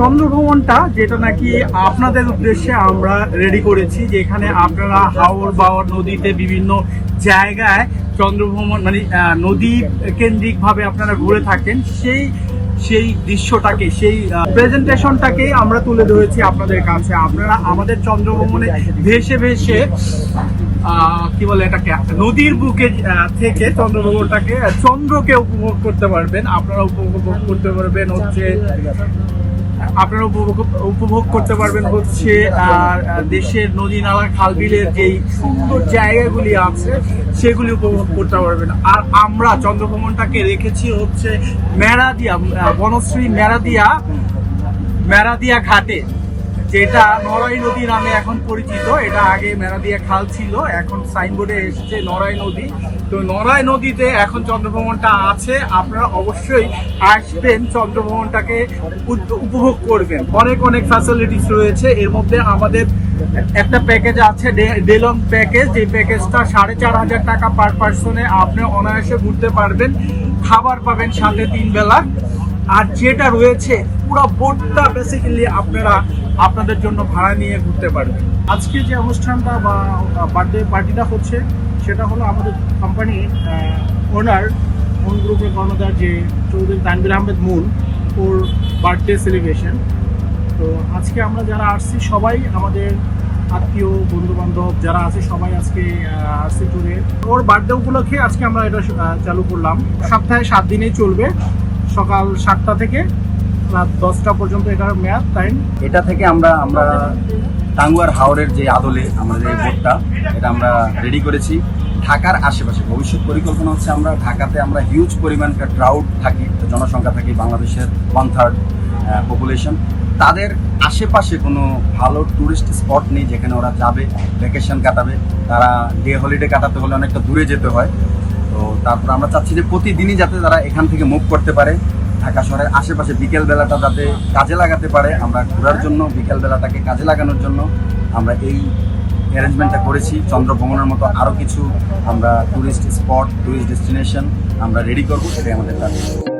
চন্দ্রভ্রমণটা যেটা নাকি আপনাদের উদ্দেশ্যে আমরা রেডি করেছি, যেখানে আপনারা হাওর বাওয়ার নদীতে বিভিন্ন জায়গায় চন্দ্রভ্রমণ মানে নদী কেন্দ্রিক ভাবে আপনারা ঘুরে থাকেন, সেই সেই দৃশ্যটাকে, সেই প্রেজেন্টেশনটাকে আমরা তুলে ধরেছি আপনাদের কাছে। আপনারা আমাদের চন্দ্রভ্রমণে ভেসে ভেসে কি বলে এটাকে, নদীর বুকে থেকে চন্দ্রভ্রমণটাকে, চন্দ্রকে উপভোগ করতে পারবেন। আপনারা উপভোগ করতে পারবেন হচ্ছে আপনারা উপভোগ উপভোগ করতে পারবেন হচ্ছে দেশের নদী নালা খাল বিলের যেই সুন্দর জায়গাগুলি আছে, সেগুলি উপভোগ করতে পারবেন। আর আমরা চন্দ্রভ্রমণটাকে রেখেছি হচ্ছে মেরাদিয়া বনশ্রী মেরাদিয়া মেরাদিয়া ঘাটে। যেটা নড়াই নদী নামে এখন পরিচিত, এটা আগে মেরাদিয়া খাল ছিল, এখন সাইনবোর্ডে এসেছে নড়াই নদী। তো নড়াই নদীতে এখন চন্দ্রভ্রমণটা আছে, আপনারা অবশ্যই আসবেন চন্দ্রভ্রমণটাকে উপভোগ করবেন। অনেক অনেক ফ্যাসিলিটিস রয়েছে, এর মধ্যে আমাদের একটা প্যাকেজ আছে ডেলং প্যাকেজ যে প্যাকেজটা সাড়ে চার হাজার টাকা পার পার্সনে আপনি অনায়াসে ঘুরতে পারবেন। খাবার পাবেন সাথে তিন বেলা। আর যেটা রয়েছে, পুরো বোটটা বেসিক্যালি আপনারা আপনাদের জন্য ভাড়া নিয়ে ঘুরতে পারবেন। আজকে যে অনুষ্ঠানটা বা বার্থডে পার্টিটা হচ্ছে, সেটা হলো আমাদের কোম্পানির ওনার মুন গ্রুপের কর্ণধার যে চৌধুরী তানবির আহমেদ মুন ওর বার্থডে সেলিব্রেশন তো আজকে আমরা যারা আসছি, সবাই আমাদের আত্মীয় বন্ধু বান্ধব যারা আছে, সবাই আজকে আসছে ট্যুরে ওর বার্থডে উপলক্ষে আজকে আমরা এটা চালু করলাম। সপ্তাহে সাত দিনেই চলবে। সকাল সাতটা থেকে রাত দশটা পর্যন্ত এটার মেয়াদ টাইম এটা থেকে আমরা আমরা টাঙ্গুয়ার হাওরের যে আদলে আমাদের এই বোটটা, এটা আমরা রেডি করেছি। ঢাকার আশেপাশে ভবিষ্যৎ পরিকল্পনা হচ্ছে আমরা ঢাকাতে আমরা হিউজ পরিমাণ ট্রাউড থাকি, জনসংখ্যা থাকি বাংলাদেশের ওয়ান থার্ড পপুলেশন তাদের আশেপাশে কোনো ভালো ট্যুরিস্ট স্পট নেই যেখানে ওরা যাবে ভ্যাকেশন কাটাবে। তারা ডে হলিডে কাটাতে হলে অনেকটা দূরে যেতে হয়। তো তারপর আমরা চাচ্ছি যে প্রতিদিনই যাতে তারা এখান থেকে মুভ করতে পারে। ঢাকা শহরের আশেপাশে বিকেল বেলাটা যাতে কাজে লাগাতে পারে। আমরা ঘোরার জন্য বিকেল বেলাটাকে কাজে লাগানোর জন্য আমরা এই অ্যারেঞ্জমেন্টটা করেছি। চন্দ্রভ্রমণের মতো আরও কিছু আমরা টুরিস্ট স্পট টুরিস্ট ডেস্টিনেশন আমরা রেডি করব, সেটাই আমাদের টার্গেট